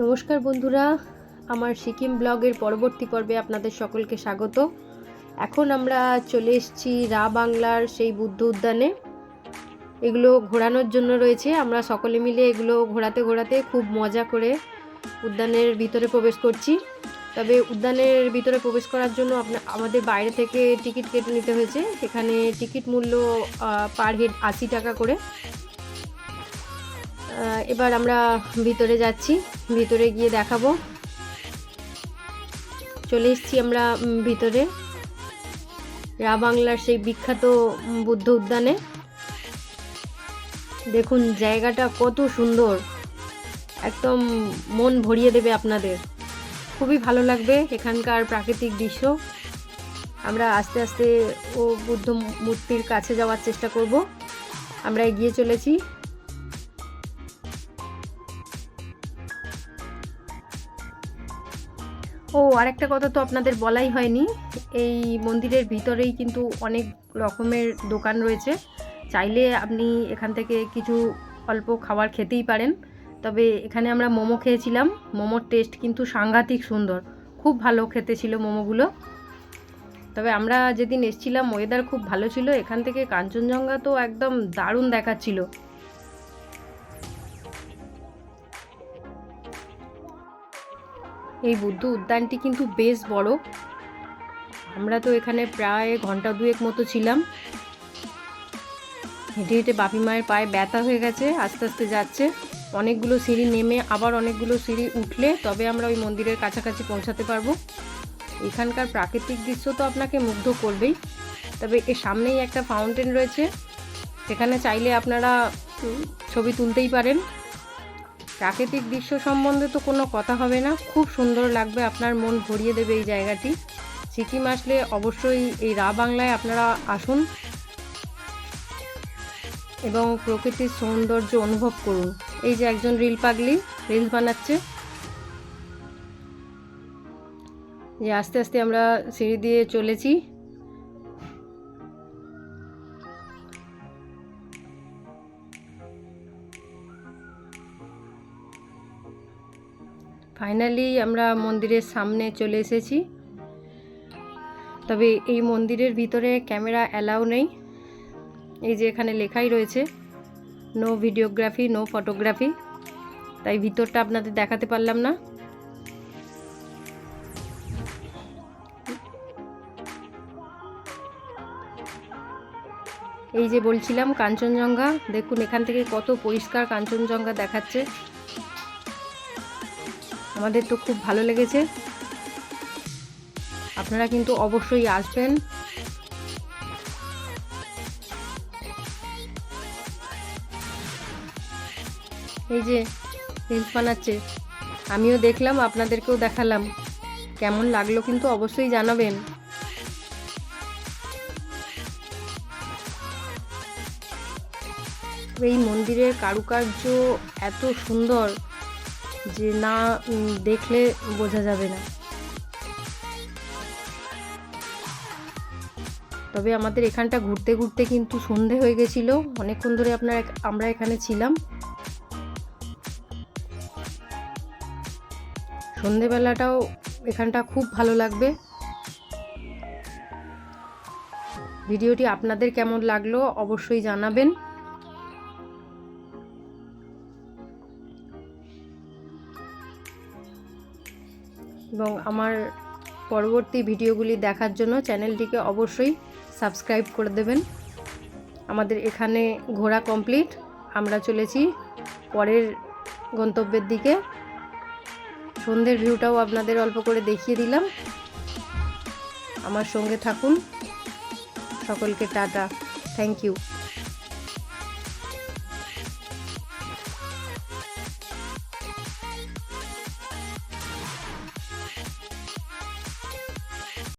নমস্কার বন্ধুরা, আমার সিকিম ব্লগের পরবর্তী পর্বে আপনাদের সকলকে স্বাগত। এখন আমরা চলে এসেছি রা বাংলার সেই বুদ্ধ উদ্যানে। এগুলো ঘোরানোর জন্য রয়েছে। আমরা সকলে মিলে এগুলো ঘোরাতে ঘোরাতে খুব মজা করে উদ্যানের ভিতরে প্রবেশ করছি। তবে উদ্যানের ভিতরে প্রবেশ করার জন্য আমাদের বাইরে থেকে টিকিট কেটে নিতে হয়েছে। সেখানে টিকিট মূল্য পার হেড আশি টাকা করে। এবার আমরা ভিতরে যাচ্ছি। ভিতরে গিয়ে দেখাবো। চলে এসছি আমরা ভিতরে। রা বাংলার সেই বিখ্যাত বুদ্ধ উদ্যানে। দেখুন, জায়গাটা কত সুন্দর। একদম মন ভরিয়ে দেবে আপনাদের। খুবই ভালো লাগবে এখানকার প্রাকৃতিক দৃশ্য। আমরা আস্তে আস্তে ও বুদ্ধ মূর্তির কাছে যাওয়ার চেষ্টা করব। আমরা এগিয়ে চলেছি। ও, আরেকটা কথা তো আপনাদের বলাই হয়নি। এই মন্দিরের ভিতরেই কিন্তু অনেক রকমের দোকান রয়েছে। চাইলে আপনি এখান থেকে কিছু অল্প খাবার খেতেই পারেন। তবে এখানে আমরা মোমো খেয়েছিলাম। মোমোর টেস্ট কিন্তু সাংঘাতিক সুন্দর। খুব ভালো খেতে ছিল মোমোগুলো। তবে আমরা যেদিন এসছিলাম ওয়েদার খুব ভালো ছিল। এখান থেকে কাঞ্চনজঙ্ঘা তো একদম দারুণ দেখাচ্ছিল। এই বুদ্ধ উদ্যানটি কিন্তু বেশ বড়। আমরা তো এখানে প্রায় ঘণ্টা দুয়েক মতো ছিলাম। হেঁটে হেঁটে বাপি মায়ের পায়ে ব্যথা হয়ে গেছে, আস্তে আস্তে যাচ্ছে। অনেকগুলো সিঁড়ি নেমে আবার অনেকগুলো সিঁড়ি উঠলে তবে আমরা ওই মন্দিরের কাছাকাছি পৌঁছাতে পারব। এখানকার প্রাকৃতিক দৃশ্য তো আপনাকে মুগ্ধ করবেই। তবে এর সামনেই একটা ফাউন্টেন রয়েছে। সেখানে চাইলে আপনারা ছবি তুলতেই পারেন। প্রাকৃতিক দৃশ্য সম্বন্ধে তো কোনো কথা হবে না। খুব সুন্দর লাগবে, আপনার মন ভরিয়ে দেবে এই জায়গাটি। সিকিম আসলে অবশ্যই এই রা বাংলায় আপনারা আসুন এবং প্রকৃতির সৌন্দর্য অনুভব করুন। এই যে একজন রিল পাগলি রিল বানাচ্ছে। যে আস্তে আস্তে আমরা সিঁড়ি দিয়ে চলেছি। ফাইনালি আমরা মন্দিরের সামনে চলে এসেছি। তবে এই মন্দিরের ভিতরে ক্যামেরা অ্যালাউ নেই। এই যে এখানে লেখাই রয়েছে নো ভিডিওগ্রাফি নো ফটোগ্রাফি তাই ভিতরটা আপনাদের দেখাতে পারলাম না। এই যে বলছিলাম, কাঞ্চনজঙ্ঘা, দেখুন এখান থেকে কত পরিষ্কার কাঞ্চনজঙ্ঘা দেখাচ্ছে। আমাদের তো খুব ভালো লেগেছে। আপনারা কিন্তু অবশ্যই আসবেন। এই যে রিলস বানাচ্ছে, আমিও দেখলাম, আপনাদেরকেও দেখালাম। কেমন লাগল কিন্তু অবশ্যই জানাবেন। এই মন্দিরের কারুকার্য এত সুন্দর। যে না দেখলে বোঝা যাবে না। তবে আমাদের এখানটা ঘুরতে ঘুরতে কিন্তু সন্ধে হয়ে গেছিল। অনেকক্ষণ ধরে আপনার আমরা এখানে ছিলাম। সন্ধেবেলাটাও এখানটা খুব ভালো লাগবে। ভিডিওটি আপনাদের কেমন লাগল অবশ্যই জানাবেন। এবং আমার পরবর্তী ভিডিওগুলি দেখার জন্য চ্যানেলটিকে অবশ্যই সাবস্ক্রাইব করে দেবেন। আমাদের এখানে ঘোরা কমপ্লিট। আমরা চলেছি পরের গন্তব্যের দিকে। সন্ধ্যের ভিউটাও আপনাদের অল্প করে দেখিয়ে দিলাম। আমার সঙ্গে থাকুন। সকলকে টাটা। Thank you.